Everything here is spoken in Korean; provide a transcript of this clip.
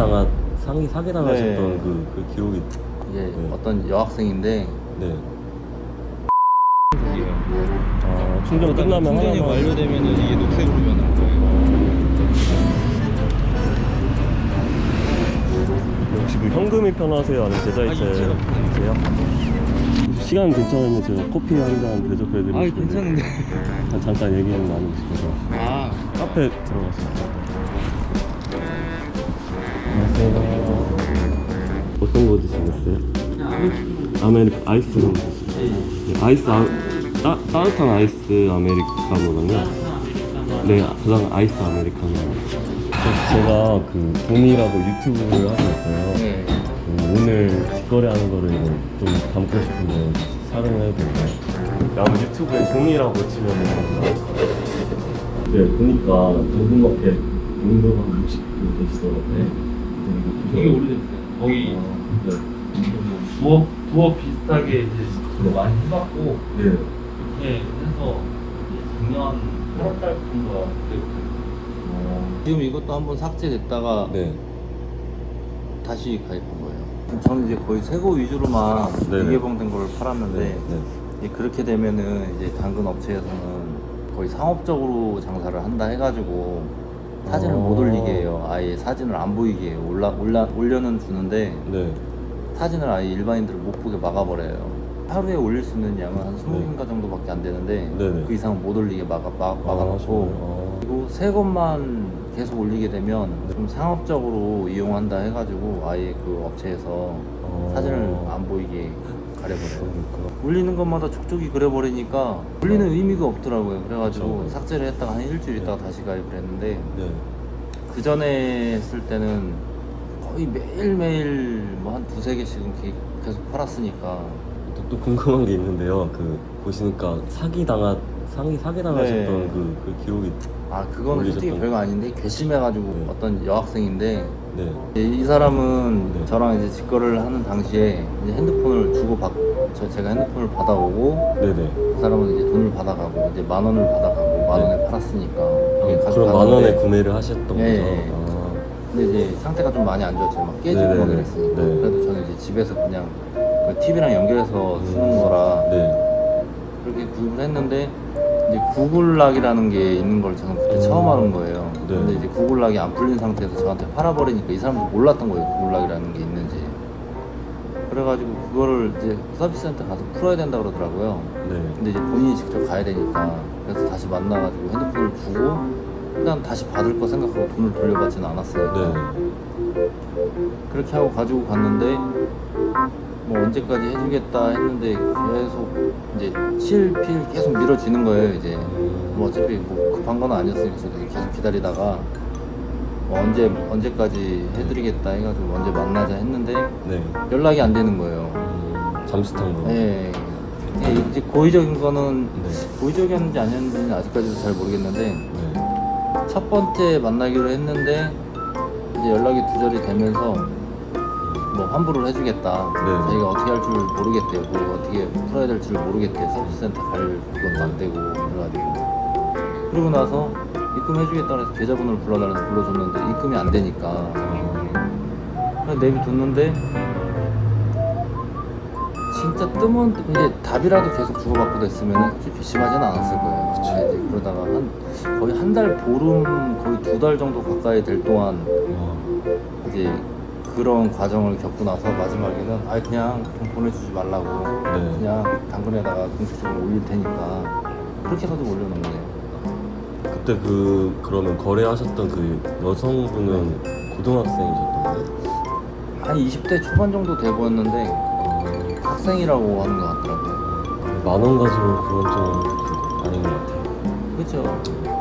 당한 상이 사기 당하셨던 네. 그, 그 기록이 이게 네. 어떤 여학생인데 네. 아, 충전 끝나면 충전이 하나만- 완료되면 이게 녹색으로 변하는 거예요. 혹시 그 현금이 편하세요? 아니면 계좌이체 아, 세요? 시간 괜찮으면 제가 커피 한 잔 대접해드리고 아, 싶은데 괜찮은데. 아, 잠깐 얘기 좀 나누고 싶어서 아, 카페 들어가서 안녕하세요 어떤 거 드시겠어요? 아메리 아이스로 네, 아이스 아, 따, 따뜻한 아이스 아메리카노랑요 네 그다음 아이스 아메리카노 저- 제가 그 돈이라고 유튜브를 하고 있어요 네. 음, 오늘 직거래하는 거를 좀 담고 싶은데 촬영을 해도 될까요? 아마 유튜브에 종이라고 치면은 나올 것 같아요. 네, 보니까 당근마켓 용도가 한 60분 되시더라고요. 되게 오래됐어요. 거의 아, 네. 부업, 부업 비슷하게 이제 그거 많이 해봤고, 네. 이렇게 해서 이제 작년 8월달 정도 그때부터 어, 지금 이것도 한번 삭제됐다가 네. 다시 가입한 거예요. 저는 이제 거의 새거 위주로만 네네. 미개봉된 걸 팔았는데 네. 이제 그렇게 되면은 이제 당근 업체에서는 거의 상업적으로 장사를 한다 해가지고 사진을 어. 못 올리게 해요. 아예 사진을 안 보이게 해요. 올라 올라 올려는 주는데 네. 사진을 아예 일반인들을 못 보게 막아버려요. 하루에 올릴 수 있는 양은 한 20개인가 정도밖에 안 되는데 네네. 그 이상은 못 올리게 막아, 막, 아, 막아놓고 정말요? 그리고 새 것만 계속 올리게 되면 좀 상업적으로 이용한다 해가지고 아예 그 업체에서 어. 사진을 안 보이게 가려버려요. 그러니까. 올리는 것마다 촉촉이 그려버리니까 올리는 의미가 없더라고요. 그래가지고 그쵸. 삭제를 했다가 한 일주일 있다가 다시 가입을 했는데 네. 그 전에 했을 때는 거의 매일매일 뭐 한 두세 개씩은 게- 계속 팔았으니까 또, 또 궁금한 게 있는데요. 그 보시니까 사기 당한 상이 사기 당하셨던 네. 그, 그 기록이 아 그거는 솔직히 별거 아닌데 괘씸해가지고 네. 어떤 여학생인데 네. 이 사람은 네. 저랑 이제 직거래를 하는 당시에 이제 핸드폰을 주고 받, 저 제가 핸드폰을 받아오고 네네. 그 사람은 이제 돈을 받아가고 이제 만 원을 받아가고 만 네. 원에 팔았으니까 그게 아, 그럼 만 원에 구매를 하셨던 예, 거죠? 예. 아. 근데 이제 상태가 좀 많이 안 좋았죠 막 깨지고 네네네. 막 이랬으니까 네. 그래도 저는 이제 집에서 그냥 그 TV랑 연결해서 쓰는 거라 네. 그렇게 구입을 했는데 이제 구글락이라는 게 있는 걸 저는 그때 음. 처음 아는 거예요. 네. 근데 이제 구글락이 안 풀린 상태에서 저한테 팔아버리니까 이 사람도 몰랐던 거예요. 구글락이라는 게 있는지. 그래가지고 그거를 이제 서비스센터 가서 풀어야 된다 그러더라고요. 네. 근데 이제 본인이 직접 가야 되니까 그래서 다시 만나가지고 핸드폰을 주고 일단 다시 받을 거 생각하고 돈을 돌려받지는 않았어요. 네. 그렇게 하고 가지고 갔는데 뭐 언제까지 해주겠다 했는데 계속 이제 실필 계속 미뤄지는 거예요 이제 뭐 어차피 뭐 급한 건 아니었으니까 계속 기다리다가 뭐 언제 언제까지 해드리겠다 해가지고 언제 만나자 했는데 네. 연락이 안 되는 거예요. 음, 잠수 탄 거. 예. 예, 이제 고의적인 거는 네. 고의적이었는지 아니었는지는 아직까지도 잘 모르겠는데 네. 첫 번째 만나기로 했는데 이제 연락이 두절이 되면서 뭐 환불을 해주겠다. 네. 자기가 어떻게 할 줄 모르겠대요. 그리고 어떻게 풀어야 될 줄 모르겠대요. 서비스센터 갈 그건 안 되고 그래가지고 그러고 나서 입금해주겠다 그래서 계좌번호를 불러달라서 불러줬는데 입금이 안 되니까 그래서 내비뒀는데 진짜 뜸은 이제 답이라도 계속 주고받고 됐으면 솔직히 괘씸하지는 않았을 거예요. 그쵸. 이제 그러다가 한 거의 한 달 보름 거의 두 달 정도 가까이 될 동안 와. 이제 그런 과정을 겪고 나서 마지막에는 아 그냥 돈 보내주지 말라고 네. 그냥 당근에다가 공식적으로 올릴 테니까 그렇게 해서 올려놓은 거예요. 그때 그 그러면 거래하셨던 그 여성분은 고등학생이셨던 거예요? 한 20대 초반 정도 돼 보였는데 어, 학생이라고 하는 것 같더라고요. 만 원 가지고 그건 좀 아닌 것 같아요. 그렇죠.